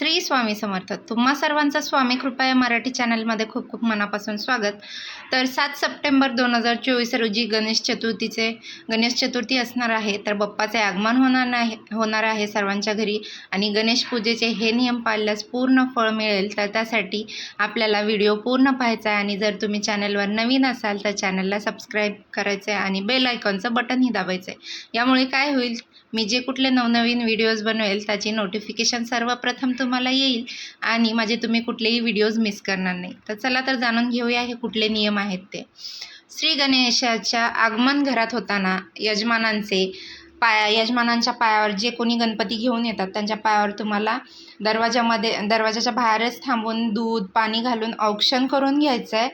श्री स्वामी समर्थ. तुम्हा सर्वांचं स्वामी कृपा या मराठी चॅनलमध्ये खूप खूप मनापासून स्वागत. तर सात सप्टेंबर दोन हजार चोवीस रोजी गणेश चतुर्थीचे गणेश चतुर्थी असणार आहे तर बाप्पाचे आगमन होणार नाही होणार आहे सर्वांच्या घरी. आणि गणेश पूजेचे हे नियम पाळल्यास पूर्ण फळ मिळेल तर त्यासाठी आपल्याला व्हिडिओ पूर्ण पाहायचा आहे. आणि जर तुम्ही चॅनलवर नवीन असाल तर चॅनलला सबस्क्राईब करायचं आहे आणि बेल आयकॉनचं बटनही दाबायचं आहे यामुळे काय होईल? मी जे कुठले नवनवीन व्हिडिओज बनवेल त्याची नोटिफिकेशन सर्वप्रथम मला येईल आणि माझे तुम्ही कुठलेही व्हिडिओज मिस करणार नाही. तर चला तर जाणून घेऊया हे कुठले नियम आहेत ते. श्री गणेशाच्या आगमन घरात होताना यजमानांचे पाया यजमानांच्या पायावर जे कोणी गणपती घेऊन येतात त्यांच्या पायावर तुम्हाला दरवाजामध्ये दरवाजाच्या बाहेरच थांबून दूध पाणी घालून औक्षण करून घ्यायचं आहे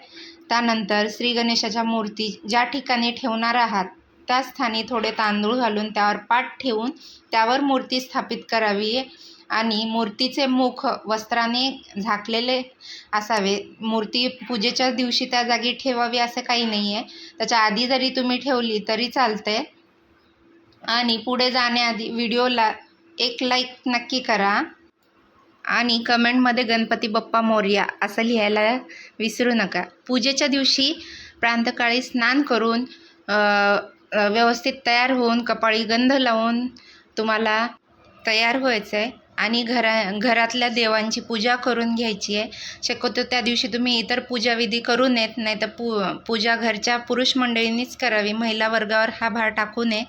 त्यानंतर श्री गणेशाच्या मूर्ती ज्या ठिकाणी ठेवणार आहात त्या स्थानी थोडे तांदूळ घालून त्यावर पाट ठेवून त्यावर मूर्ती स्थापित करावी आणि मूर्तीचे मुख वस्त्राने झाकलेले असावे. मूर्ती पूजेच्या दिवशी त्या जागी ठेवावी असं काही नाही आहे त्याच्या आधी जरी तुम्ही ठेवली तरी चालते आणि पुढे जाण्याआधी व्हिडिओला एक लाईक नक्की करा. आणि कमेंटमध्ये गणपती बाप्पा मोर्या असं लिहायला विसरू नका. पूजेच्या दिवशी प्रांतकाळी स्नान करून व्यवस्थित तयार होऊन कपाळी गंध लावून तुम्हाला तयार व्हायचं आहे आणि घरा घरातल्या देवांची पूजा करून घ्यायची आहे. शक्यतो त्या दिवशी तुम्ही इतर पूजाविधी करू नयेत नाही तर पू पूजा घरच्या पुरुष मंडळींनीच करावी. महिला वर्गावर हा भार टाकू नये.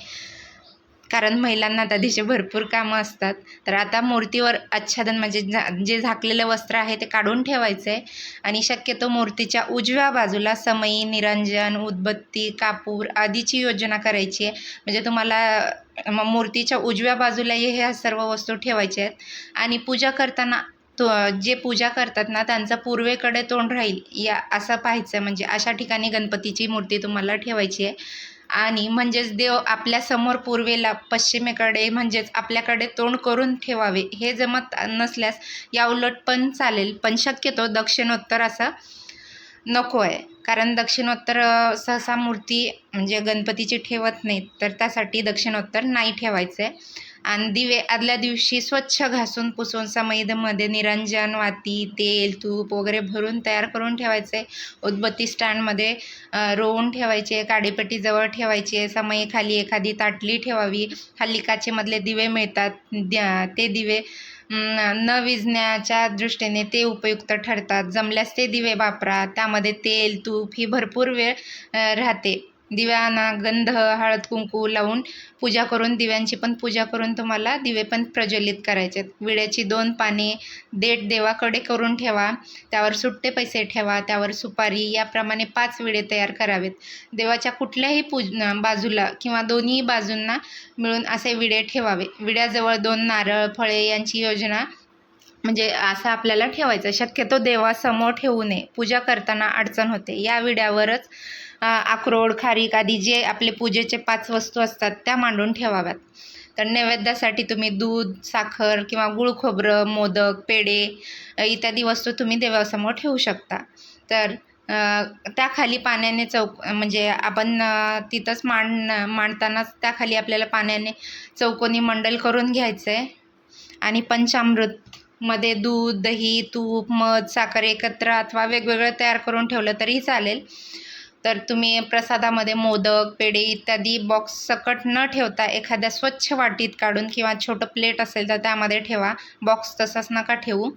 कारण महिलांना आता तिचे भरपूर कामं असतात. तर आता मूर्तीवर आच्छादन म्हणजे झा जे झाकलेलं वस्त्र आहे ते काढून ठेवायचं आहे आणि शक्यतो मूर्तीच्या उजव्या बाजूला समई निरंजन उदबत्ती कापूर आदीची योजना करायची आहे. म्हणजे तुम्हाला मूर्तीच्या उजव्या बाजूलाही ह्या सर्व वस्तू ठेवायच्या आहेत. आणि पूजा करताना तो जे पूजा करतात ना त्यांचं पूर्वेकडे तोंड राहील या असं पाहायचं. म्हणजे अशा ठिकाणी गणपतीची मूर्ती तुम्हाला ठेवायची आहे. आणि म्हणजेच देव आपल्यासमोर पूर्वेला पश्चिमेकडे म्हणजेच आपल्याकडे तोंड करून ठेवावे. हे जमत नसल्यास या उलट पण चालेल पण शक्यतो दक्षिणोत्तर असं नको आहे. कारण दक्षिणोत्तर सहसा मूर्ती म्हणजे गणपतीची ठेवत नाहीत तर त्यासाठी दक्षिणोत्तर नाही ठेवायचं आहे आणि दिवे आदल्या दिवशी स्वच्छ घासून पुसून समईमध्ये निरंजन वाती तेल तूप वगैरे भरून तयार करून ठेवायचे. उदबत्ती स्टँडमध्ये रोवून ठेवायचे काडीपट्टीजवळ ठेवायचे. समईखाली खाली एखादी ताटली ठेवावी. हल्ली काचेमधले दिवे मिळतात. द्या ते दिवे न विजण्याच्या दृष्टीने ते उपयुक्त ठरतात. जमल्यास ते दिवे वापरा. त्यामध्ये तेल तूप ही भरपूर वेळ राहते. दिव्यांना गंध हळद कुंकू लावून पूजा करून दिव्यांची पण पूजा करून तुम्हाला दिवे पण प्रज्वलित करायचे आहेत विड्याची दोन पाने देठ देवाकडे करून ठेवा त्यावर सुट्टे पैसे ठेवा त्यावर सुपारी याप्रमाणे पाच विडे तयार करावेत. देवाच्या कुठल्याही पूज बाजूला किंवा दोन्ही बाजूंना मिळून असे विडे ठेवावे. विड्याजवळ दोन नारळ फळे यांची योजना म्हणजे असं आपल्याला ठेवायचं. शक्यतो देवासमोर ठेवू नये. पूजा करताना अडचण होते. या विड्यावरच अक्रोड खारीक आदी जे आपले पूजेचे पाच वस्तू असतात त्या मांडून ठेवाव्यात. तर नैवेद्यासाठी तुम्ही दूध साखर किंवा गुळ खोबरं मोदक पेढे इत्यादी वस्तू तुम्ही देवासमोर ठेवू शकता. तर त्याखाली पाण्याने चौक म्हणजे आपण तिथंच मांड मांडतानाच त्याखाली आपल्याला पाण्याने चौकोनी मंडल करून घ्यायचं आहे आणि पंचामृत मध्ये दूध दही तूप मध साखर एकत्र अथवा वेगवेगळं तयार करून ठेवलं तरी चालेल. तर तुम्ही प्रसादामध्ये मोदक पेढे इत्यादी बॉक्स सकट न ठेवता एखाद्या स्वच्छ वाटीत काढून किंवा छोटं प्लेट असेल तर त्यामध्ये ठेवा. बॉक्स तसाच नका ठेवू.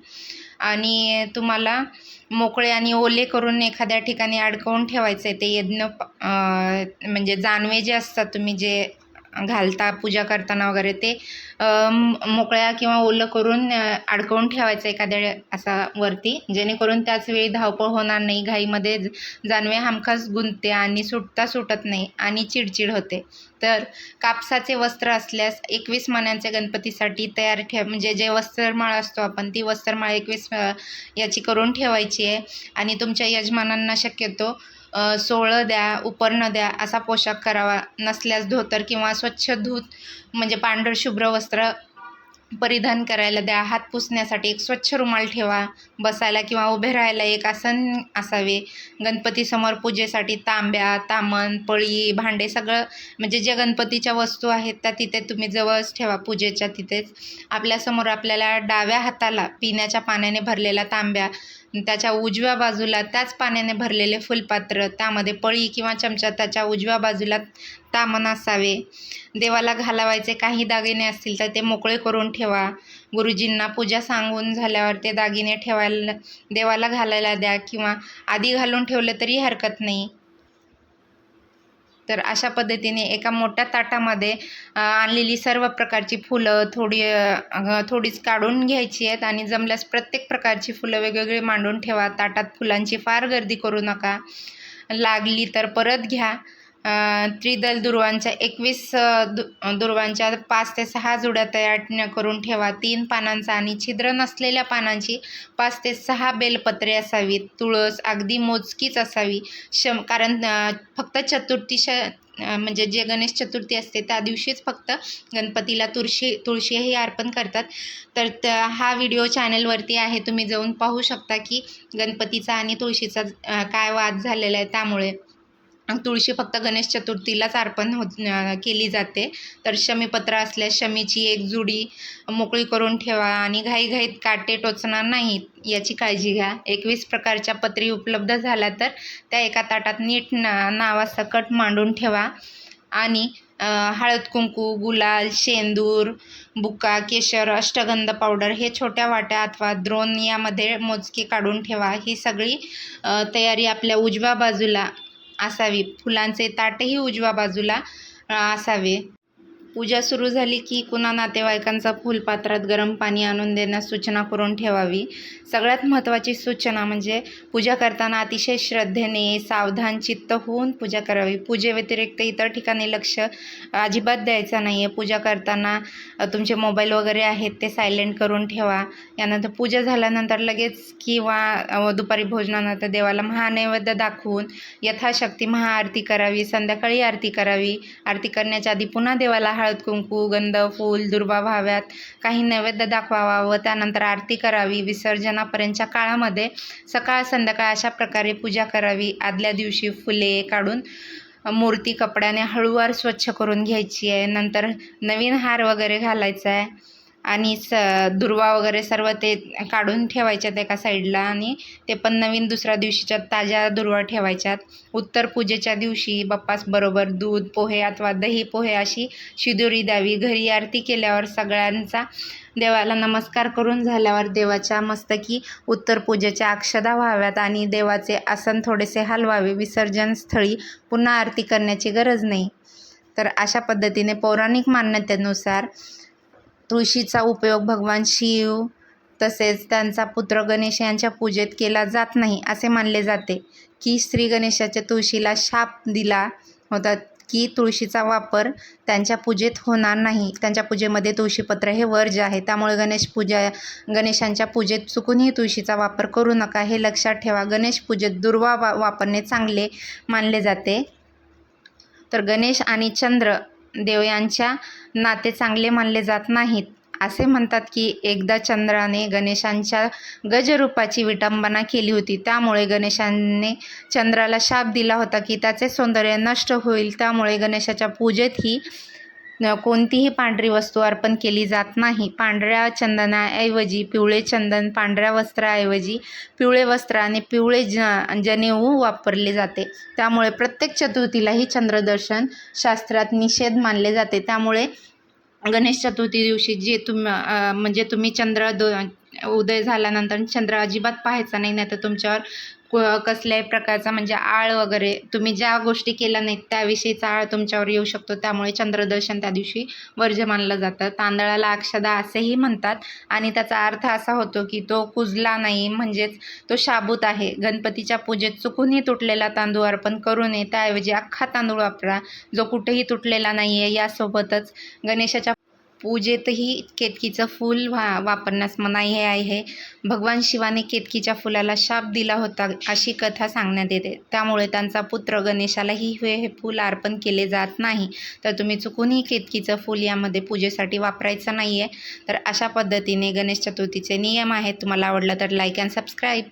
आणि तुम्हाला मोकळे आणि ओले करून एखाद्या ठिकाणी अडकवून ठेवायचं आहे ते यज्ञ म्हणजे जानवे जे असतात तुम्ही जे घालता पूजा करताना वगैरे ते मोकळ्या किंवा ओलं करून अडकवून ठेवायचं एखाद्या असा वरती. जेणेकरून त्याच वेळी धावपळ होणार नाही. घाईमध्ये जानवे हमखास गुंतते आणि सुटता सुटत नाही आणि चिडचिड होते. तर कापसाचे वस्त्र असल्यास एकवीस मण्यांचे गणपतीसाठी तयार ठेव म्हणजे जे वस्त्रमाळ असतो आपण ती वस्त्रमाळ एकवीस याची करून ठेवायची आहे. आणि तुमच्या यजमानांना शक्यतो सोळं द्या उपरणं द्या असा पोशाख करावा. नसल्यास धोतर किंवा स्वच्छ धूत म्हणजे पांढर शुभ्र वस्त्र परिधान करायला द्या. हात पुसण्यासाठी एक स्वच्छ रुमाल ठेवा. बसायला किंवा उभे राहायला एक आसन असावे. गणपतीसमोर पूजेसाठी तांब्या तामण पळी भांडे सगळं म्हणजे ज्या गणपतीच्या वस्तू आहेत त्या तिथे तुम्ही जवळच ठेवा पूजेच्या तिथेच. आपल्यासमोर आपल्याला डाव्या हाताला पिण्याच्या पाण्याने भरलेला तांब्या त्याच्या उजव्या बाजूला त्याच पाण्याने भरलेले फुलपात्र त्यामध्ये पळी किंवा चमचा त्याच्या उजव्या बाजूला तामण असावे. देवाला घालावायचे काही दागिने असतील तर ते मोकळे करून ठेवा. गुरुजींना पूजा सांगून झाल्यावर ते दागिने ठेवायला देवाला घालायला द्या किंवा आधी घालून ठेवलं तरी हरकत नाही. तर अशा पद्धतीने एका मोठ्या ताटामध्ये आणलेली सर्व प्रकारची फुलं थोडी थोडीच काढून घ्यायची आहेत आणि जमल्यास प्रत्येक प्रकारची फुलं वेगवेगळी मांडून ठेवा. ताटात फुलांची फार गर्दी करू नका. लागली तर परत घ्या. त्रिदल दुर्वांच्या एकवीस दु दुर्वांच्या पाच ते सहा जुड्या तयार न- करून ठेवा. तीन पानांचा आणि छिद्र नसलेल्या पानांची पाच ते सहा बेलपत्रे असावीत. तुळस अगदी मोजकीच असावी. शम कारण फक्त चतुर्थी श म्हणजे जे गणेश चतुर्थी असते त्या दिवशीच फक्त गणपतीला तुळशी तुळशीही अर्पण करतात. तर हा व्हिडिओ चॅनलवरती आहे. तुम्ही जाऊन पाहू शकता की गणपतीचा आणि तुळशीचा काय वाद झालेला आहे त्यामुळे. तुळशी फक्त गणेश चतुर्थीलाच अर्पण होत केली जाते. तर शमीपत्र असल्यास शमीची एक जुडी मोकळी करून ठेवा आणि घाईघाईत काटे टोचणार नाहीत याची काळजी घ्या. एकवीस प्रकारच्या पत्री उपलब्ध झाल्या तर त्या एका ताटात नीट ना नावासकट मांडून ठेवा. आणि हळद कुंकू गुलाल शेंदूर बुक्का केशर अष्टगंध पावडर हे छोट्या वाट्या अथवा द्रोण यामध्ये मोजकी काढून ठेवा. ही सगळी तयारी आपल्या उजव्या बाजूला असावी. फुलांचे ताटही उजव्या बाजूला असावे. पूजा सुरू झाली की कुणा नातेवाईकांचा फुलपात्रात गरम पाणी आणून देण्यास सूचना करून ठेवावी. सगळ्यात महत्त्वाची सूचना म्हणजे पूजा करताना अतिशय श्रद्धेने सावधान चित्त होऊन पूजा करावी. पूजेव्यतिरिक्त इतर ठिकाणी लक्ष अजिबात द्यायचं नाही आहे पूजा करताना तुमचे मोबाईल वगैरे आहेत ते सायलेंट करून ठेवा. यानंतर पूजा झाल्यानंतर लगेच किंवा दुपारी भोजनानंतर देवाला महानैवेद्य दाखवून यथाशक्ती महाआरती करावी. संध्याकाळी आरती करावी. आरती करण्याच्या आधी पुन्हा देवाला हळद कुंकू गंध फूल दुर्वा व्हाव्यात काही नैवेद्य दाखवावा व त्यानंतर आरती करावी. विसर्जन लग्नापर्यंतच्या काळामध्ये सकाळ संध्याकाळ अशा प्रकारे पूजा करावी. आदल्या दिवशी फुले काढून मूर्ती कपड्याने हळूवार स्वच्छ करून घ्यायची आहे. नंतर नवीन हार वगैरे घालायचा आहे आणि स दुर्वा वगैरे सर्व ते काढून ठेवायच्यात एका साईडला आणि ते पण नवीन दुसऱ्या दिवशीच्या ताज्या दुर्वा ठेवायच्यात. उत्तर पूजेच्या दिवशी बप्पासबरोबर दूध पोहे अथवा दही पोहे अशी शिदुरी द्यावी. घरी आरती केल्यावर सगळ्यांचा देवाला नमस्कार करून झाल्यावर देवाच्या मस्तकी उत्तर पूजेच्या अक्षदा व्हाव्यात आणि देवाचे आसन थोडेसे हलवावे विसर्जन स्थळी पुन्हा आरती करण्याची गरज नाही. तर अशा पद्धतीने पौराणिक मान्यतेनुसार तुळशीचा उपयोग भगवान शिव तसेच त्यांचा पुत्र गणेश यांच्या पूजेत केला जात नाही असे मानले जाते की श्री गणेशाच्या तुळशीला शाप दिला होता. की तुळशीचा वापर त्यांच्या पूजेत होणार नाही. त्यांच्या पूजेमध्ये तुळशीपत्र हे वर्ज आहे त्यामुळे गणेश पूजा गणेशांच्या पूजेत चुकूनही तुळशीचा वापर करू नका. हे लक्षात ठेवा गणेश पूजेत दुर्वा वा वापरणे चांगले मानले जाते. तर गणेश आणि चंद्र देव यांच्या नाते चांगले मानले जात नाहीत. असे म्हणतात की एकदा चंद्राने गणेशांच्या गजरूपाची विटंबना केली होती. त्यामुळे गणेशाने चंद्राला शाप दिला होता की त्याचे सौंदर्य नष्ट होईल. त्यामुळे गणेशाच्या पूजेतही कोणतीही पांढरी वस्तू अर्पण केली जात नाही. पांढऱ्या चंदनाऐवजी पिवळे चंदन पांढऱ्या वस्त्राऐवजी पिवळे वस्त्र आणि पिवळे ज जनेऊ वापरले जाते. त्यामुळे प्रत्येक चतुर्थीलाही चंद्रदर्शन शास्त्रात निषेध मानले जाते. त्यामुळे गणेश चतुर्थी दिवशी जे तुम म्हणजे तुम्ही चंद्र दो उदय झाल्यानंतर चंद्र अजिबात पाहायचा नाही नाही तर तुमच्यावर कसल्याही प्रकारचा म्हणजे आळ वगैरे तुम्ही ज्या गोष्टी केल्या नाहीत त्याविषयीचा आळ तुमच्यावर येऊ शकतो. त्यामुळे चंद्रदर्शन त्या दिवशी वर्ज्य मानलं जातं. तांदळाला अक्षदा असेही म्हणतात आणि त्याचा अर्थ असा होतो की तो कुजला नाही म्हणजेच तो शाबूत आहे. गणपतीच्या पूजेत चुकूनही तुटलेला तांदूळ अर्पण करू नये. त्याऐवजी अख्खा तांदूळ वापरा. जो कुठेही तुटलेला नाही आहे यासोबतच गणेशाच्या पूजेतही केतकीचं फूल वा वापरण्यास मनाई हे आहे. भगवान शिवाने केतकीच्या फुलाला शाप दिला होता अशी कथा सांगण्यात येते. त्यामुळे त्यांचा पुत्र गणेशालाही हे हे फूल अर्पण केले जात नाही. तर तुम्ही चुकूनही केतकीचं फूल यामध्ये पूजेसाठी वापरायचं नाही आहे तर अशा पद्धतीने गणेश चतुर्थीचे नियम आहेत. तुम्हाला आवडलं तर लाईक अँड सबस्क्राईब